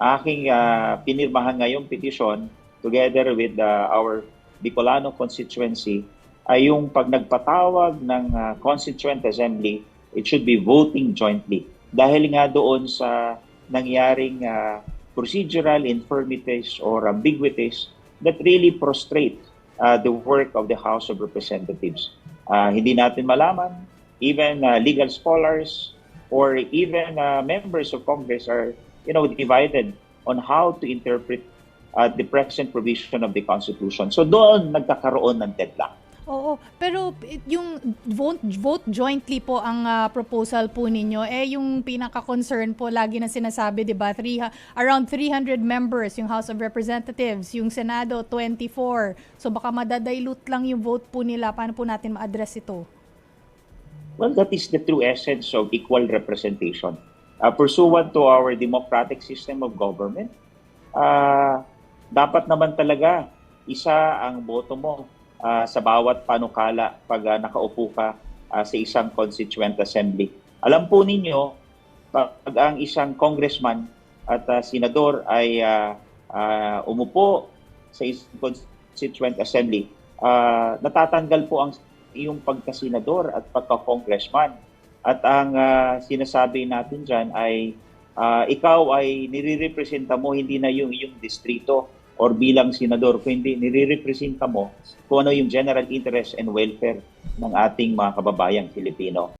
aking ah, pinirmahan ngayong petisyon together with ah, our Bicolano constituency ay yung pag nagpatawag ng ah, Constituent Assembly, it should be voting jointly. Dahil nga doon sa nangyaring ah, procedural infirmities or ambiguities that really prostrate ah, the work of the House of Representatives. Ah, hindi natin malaman, even ah, legal scholars or even ah, members of Congress are you know divided on how to interpret uh, the present provision of the Constitution. So doon nagkakaroon ng deadlock. Oo, pero yung vote, vote jointly po ang ah, proposal po ninyo, eh yung pinaka-concern po lagi na sinasabi, di ba, three, around 300 members yung House of Representatives, yung Senado 24. So baka madadilute lang yung vote po nila. Paano po natin ma-address ito? Well, that is the true essence of equal representation. Uh, pursuant to our democratic system of government, uh, dapat naman talaga isa ang boto mo uh, sa bawat panukala pag uh, nakaupo ka uh, sa isang constituent assembly. Alam po ninyo, pag ang isang congressman at uh, senador ay uh, uh, umupo sa isang constituent assembly, uh, natatanggal po ang iyong pagkasenador at pagka-congressman. At ang ah, sinasabi natin dyan ay ah, ikaw ay nire-representa mo hindi na yung yung distrito or bilang senador, kundi nire-representa mo kung ano yung general interest and welfare ng ating mga kababayang Filipino.